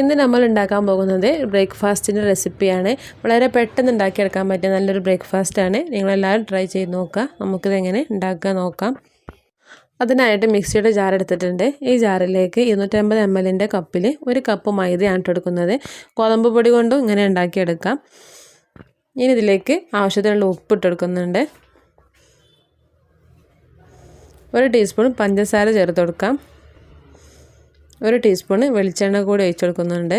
ഇന്ന് നമ്മൾ ഉണ്ടാക്കാൻ പോകുന്നത് ബ്രേക്ക്ഫാസ്റ്റിന്റെ റെസിപ്പിയാണ്. വളരെ പെട്ടെന്ന് ഉണ്ടാക്കിയെടുക്കാൻ പറ്റിയ നല്ലൊരു ബ്രേക്ക്ഫാസ്റ്റാണ്. നിങ്ങളെല്ലാവരും ട്രൈ ചെയ്ത് നോക്കുക. നമുക്കിതെങ്ങനെ ഉണ്ടാക്കുക നോക്കാം. അതിനായിട്ട് മിക്സിയുടെ ജാർ എടുത്തിട്ടുണ്ട്. ഈ ജാറിലേക്ക് ഇരുന്നൂറ്റമ്പത് എം എല്ലിന്റെ കപ്പിൽ ഒരു കപ്പ് മൈദയാണ് എടുക്കുന്നത് ഗോതമ്പ് പൊടി കൊണ്ടും ഇങ്ങനെ ഉണ്ടാക്കിയെടുക്കാം. ഇനി ഇതിലേക്ക് ആവശ്യത്തിനുള്ള ഉപ്പ് ഇട്ടെടുക്കുന്നുണ്ട് ഒരു ടീസ്പൂൺ പഞ്ചസാര ചേർത്ത് കൊടുക്കാം. ഒരു ടീസ്പൂൺ വെളിച്ചെണ്ണ കൂടി ഒഴിച്ചു കൊടുക്കുന്നുണ്ട്.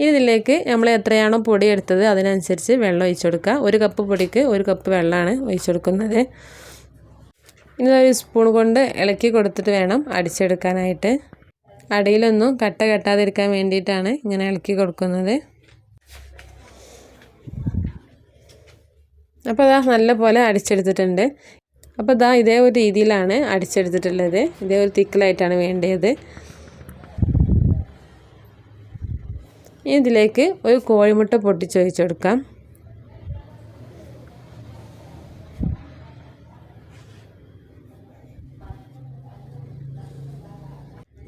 ഇനി ഇതിലേക്ക് നമ്മൾ എത്രയാണോ പൊടി എടുത്തത് അതിനനുസരിച്ച് വെള്ളം ഒഴിച്ചു കൊടുക്കുക. ഒരു കപ്പ് പൊടിക്ക് ഒരു കപ്പ് വെള്ളമാണ് ഒഴിച്ചു കൊടുക്കുന്നത്. ഇനി ഒരു സ്പൂൺ കൊണ്ട് ഇളക്കി കൊടുത്തിട്ട് വേണം അടിച്ചെടുക്കാനായിട്ട്. അടിയിലൊന്നും കട്ട കെട്ടാതിരിക്കാൻ വേണ്ടിയിട്ടാണ് ഇങ്ങനെ ഇളക്കി കൊടുക്കുന്നത്. അപ്പോൾ അതാ നല്ല പോലെ അടിച്ചെടുത്തിട്ടുണ്ട്. അപ്പോൾ ഇതാ ഇതേ ഒരു രീതിയിലാണ് അടിച്ചെടുത്തിട്ടുള്ളത്. ഇതേ ഒരു തിക്കിലായിട്ടാണ് വേണ്ടത്. ഇതിലേക്ക് ഒരു കോഴിമുട്ട പൊട്ടിച്ചൊഴിച്ച് കൊടുക്കാം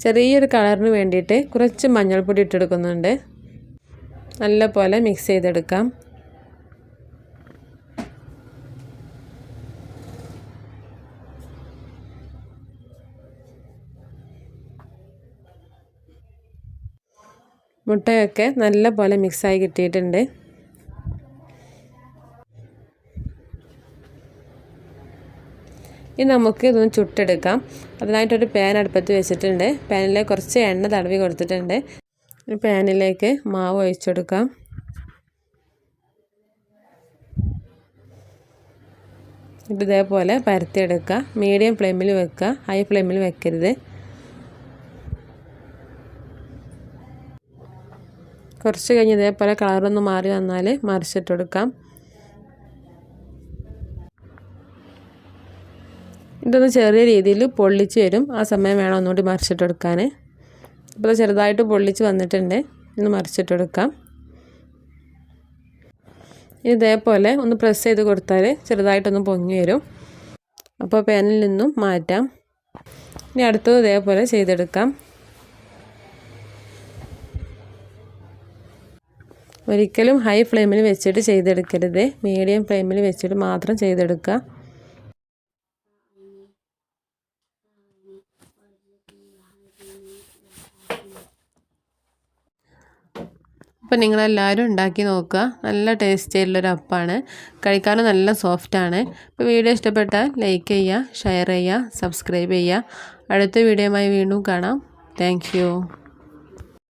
ചെറിയൊരു കളറിന് വേണ്ടിയിട്ട് കുറച്ച് മഞ്ഞൾപ്പൊടി ഇട്ടെടുക്കുന്നുണ്ട്. നല്ല പോലെ മിക്സ് ചെയ്തെടുക്കാം. മുട്ടയൊക്കെ നല്ല പോലെ മിക്സായി കിട്ടിയിട്ടുണ്ട്. ഇനി നമുക്ക് ഇതൊന്ന് ചുട്ടെടുക്കാം. അതിനായിട്ടൊരു പാൻ അടുപ്പത്ത് വെച്ചിട്ടുണ്ട്. പാനിലേക്ക് കുറച്ച് എണ്ണ തടവി കൊടുത്തിട്ടുണ്ട്. പാനിലേക്ക് മാവ് ഒഴിച്ചെടുക്കാം. ഇതേപോലെ പരത്തിയെടുക്കുക. മീഡിയം ഫ്ലെയിമിൽ വെക്കുക. ഹൈ ഫ്ലെയിമിൽ വെക്കരുത്. കുറച്ച് കഴിഞ്ഞ് ഇതേപോലെ കളറൊന്ന് മാറി വന്നാൽ മറിച്ചിട്ട് കൊടുക്കാം ഇതൊന്ന് ചെറിയ രീതിയിൽ പൊള്ളിച്ച് വരും. ആ സമയം വേണം ഒന്നുകൂടി മറിച്ചിട്ടെടുക്കാൻ ഇപ്പോൾ ചെറുതായിട്ട് പൊള്ളിച്ച് വന്നിട്ടുണ്ട്. ഇന്ന് മറിച്ചിട്ടെടുക്കാം. ഇതേപോലെ ഒന്ന് പ്രസ് ചെയ്ത് കൊടുത്താൽ ചെറുതായിട്ടൊന്ന് പൊങ്ങി വരും. അപ്പോൾ പേനിൽ നിന്നും മാറ്റാം. ഇനി അടുത്തത് ഇതേപോലെ ചെയ്തെടുക്കാം. ഒരിക്കലും ഹൈ ഫ്ലെയിമിൽ വെച്ചിട്ട് ചെയ്തെടുക്കരുത്. മീഡിയം ഫ്ലെയിമിൽ വെച്ചിട്ട് മാത്രം ചെയ്തെടുക്കുക. അപ്പോൾ നിങ്ങളെല്ലാവരും ഉണ്ടാക്കി നോക്കുക. നല്ല ടേസ്റ്റ് ആയിട്ടുള്ളൊരു അപ്പാണ്. കഴിക്കാനും നല്ല സോഫ്റ്റാണ് അപ്പോൾ വീഡിയോ ഇഷ്ടപ്പെട്ടാൽ ലൈക്ക് ചെയ്യുക ഷെയർ ചെയ്യുക സബ്സ്ക്രൈബ് ചെയ്യുക. അടുത്ത വീഡിയോയുമായി വീണ്ടും കാണാം. താങ്ക്